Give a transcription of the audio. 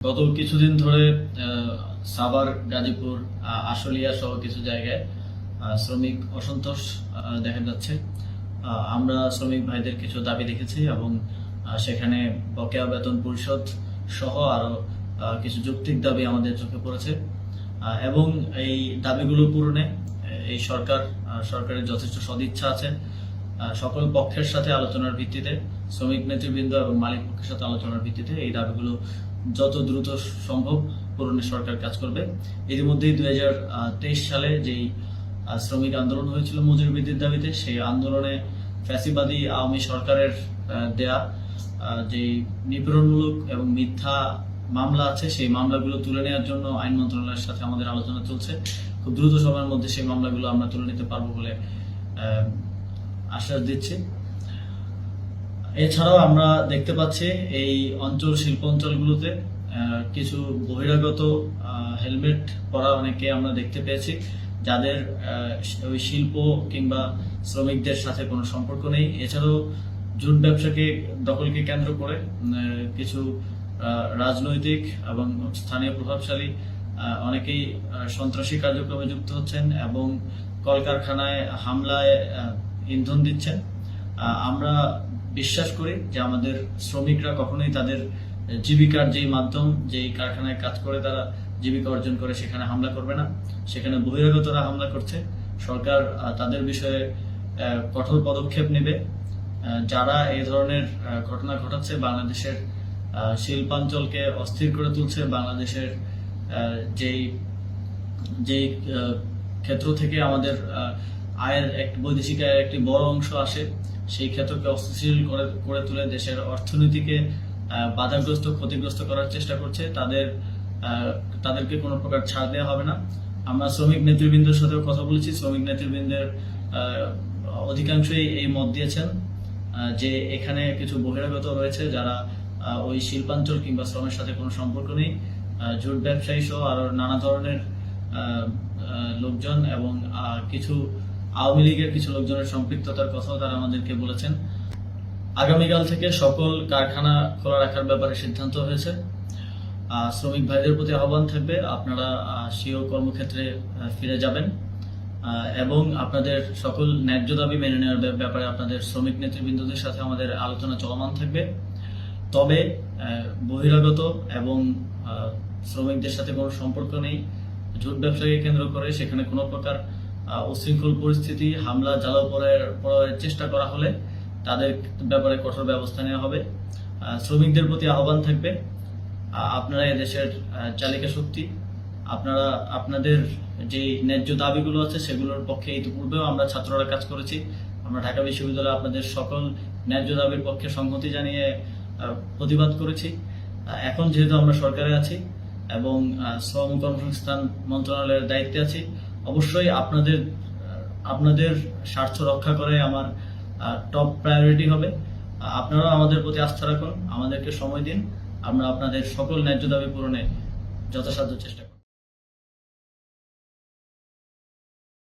গত কিছুদিন ধরে সাভার গাজীপুর আশুলিয়া সহ কিছু জায়গায় শ্রমিক অসন্তোষ দেখা যাচ্ছে। আমরা শ্রমিক ভাইদের কিছু দাবি দেখেছি এবং সেখানে বকেয়া বেতন পরিশোধ সহ আরও আহ, কিছু যৌক্তিক দাবি আমাদের চোখে পড়েছে। এবং এই দাবিগুলো পূরণে এই সরকার সরকারের যথেষ্ট সদিচ্ছা আছে। সকল পক্ষের সাথে আলোচনার ভিত্তিতে, শ্রমিক নেতৃবৃন্দ এবং মালিক পক্ষের সাথে আলোচনার ভিত্তিতে এই দাবিগুলো যত দ্রুত সম্ভব পূরণে সরকার কাজ করবে। ইতিমধ্যেই দুই হাজার তেইশ সালে যেই শ্রমিক আন্দোলন হয়েছিল মজুরি বৃদ্ধির দাবিতে, সেই আন্দোলনে ফ্যাসিবাদী আওয়ামী সরকারের দেয়া যে নিপীড়নমূলক এবং মিথ্যা মামলা আছে, সেই মামলাগুলো তুলে নেওয়ার জন্য আইন মন্ত্রণালয়ের সাথে আমাদের আলোচনা চলছে। খুব দ্রুত সময়ের মধ্যে সেই মামলাগুলো আমরা তুলে নিতে পারব বলে আশ্বাস দিচ্ছে। এছাড়াও আমরা দেখতে পাচ্ছি এই অঞ্চল, শিল্প অঞ্চলগুলোতে কিছু বহিরাগত হেলমেট পরা অনেকে আমরা দেখতে পেয়েছি। যাদের ওই শিল্প কিংবা শ্রমিকদের সাথে কোনো সম্পর্ক নেই। এছাড়াও জুট ব্যবসাকে দখলকে কেন্দ্র করে কিছু রাজনৈতিক এবং স্থানীয় প্রভাবশালী অনেকেই সন্ত্রাসী কার্যক্রমে যুক্ত হচ্ছেন এবং কলকারখানায় হামলায় ইন্ধন দিচ্ছেন। আমরা বিশ্বাস করি যে আমাদের শ্রমিকরা কখনোই তাদের জীবিকার যেই মাধ্যম, যেই কারখানায় কাজ করে তারা জীবিকা অর্জন করে সেখানে হামলা করবে না। সেখানে বহিরাগতরা হামলা করছে। সরকার তাদের বিষয়ে কঠোর পদক্ষেপ নেবে। যারা এই ধরনের ঘটনা ঘটাচ্ছে বাংলাদেশের শিল্পাঞ্চলকে অস্থির করে তুলছে বাংলাদেশের যেই যেই ক্ষেত্র থেকে আমাদের আয়ের এক বৈদেশিক আয়ের একটি বড় অংশ আসে, সেই ক্ষেত্রকে অস্থিতিশীল করে করে তুলে দেশের অর্থনীতিকে বাধাগ্রস্ত, ক্ষতিগ্রস্ত করার চেষ্টা করছে। তাদের তাদেরকে কোনো প্রকার ছাড় দেওয়া হবে না। আমরা শ্রমিক নেতৃবৃন্দের সাথেও কথা বলেছি। শ্রমিক নেতৃবৃন্দের অধিকাংশই এই মত দিয়েছেন যে এখানে কিছু বহিরাগত রয়েছে যারা ওই শিল্পাঞ্চল কিংবা শ্রমের সাথে কোনো সম্পর্ক নেই। জুট ব্যবসায়ী সহ আরও নানা ধরনের লোকজন এবং কিছু আওয়ামী লীগের কিছু লোকজনের সম্পৃক্ততার কথাও তারা আমাদেরকে বলেছেন। আগামীকাল থেকে সকল কারখানা খোলা রাখার ব্যাপারে সিদ্ধান্ত হয়েছে। শ্রমিক ভাইদের প্রতি আহ্বান থাকবে। আপনারা স্বীয় কর্মক্ষেত্রে ফিরে যাবেন। এবং আপনাদের সকল ন্যায্য দাবি মেনে নেওয়ার ব্যাপারে আপনাদের শ্রমিক নেতৃবৃন্দদের সাথে আমাদের আলোচনা চলমান থাকবে। তবে বহিরাগত এবং শ্রমিকদের সাথে কোনো সম্পর্ক নেই। জুট ব্যবসাকে কেন্দ্র করে সেখানে কোনো প্রকার উশৃঙ্খল পরিস্থিতি, হামলা, জ্বালাও পড়ার চেষ্টা করা হলে তাদের ব্যাপারে কঠোর ব্যবস্থা নেওয়া হবে। শ্রমিকদের প্রতি আহ্বান থাকবে আপনারা এদেশের চালিকা শক্তি, আপনারা, আপনাদের যে ন্যায্য দাবিগুলো আছে সেগুলোর পক্ষে ইতিপূর্বেও আমরা ছাত্ররা কাজ করেছি। আমরা ঢাকা বিশ্ববিদ্যালয়ে আপনাদের সকল ন্যায্য দাবির পক্ষে সংহতি জানিয়ে প্রতিবাদ করেছি। এখন যেহেতু আমরা সরকারে আছি এবং শ্রম কর্মসংস্থান মন্ত্রণালয়ের দায়িত্বে আছি অবশ্যই আপনাদের আপনাদের স্বার্থ রক্ষা করে আমার টপ প্রায়োরিটি হবে। আপনারাও আমাদের প্রতি আস্থা রাখুন, আমাদেরকে সময় দিন। আমরা আপনাদের সকল ন্যায্য দাবি পূরণে যথাসাধ্য চেষ্টা